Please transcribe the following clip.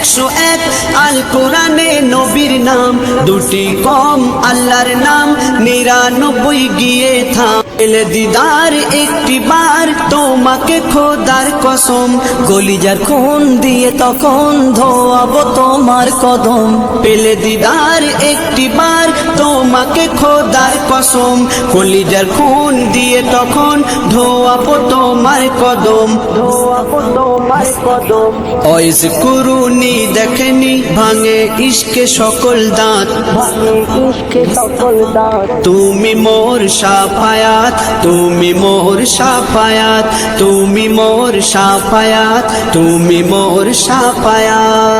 একশো এক আল কোরআনে নবীর নাম। দুটি কম আল্লাহর নাম, নিরানব্বই গিয়ে থাম। এলে দিদার একটি বার, তোমাকে খোদার কসম। কলিজার খুন দিয়ে তখন ধোয়াবো তোমার কদম। পেলে দিদার একটি বার, তোমাকে খোদার কসম। কলিজার খুন দিয়ে তখন ধোয়াবো তোমার কদম। ধোয়াবো তোমার কদম অয়েস কুরুনি দেখেনি, ভাঙে ইশকে সকল দাঁত। তুমি মোর সাফায়াত, তুমি মোর সাফায়াত, তুমি মোর সাফায়াত, তুমি মোর সাফায়াত।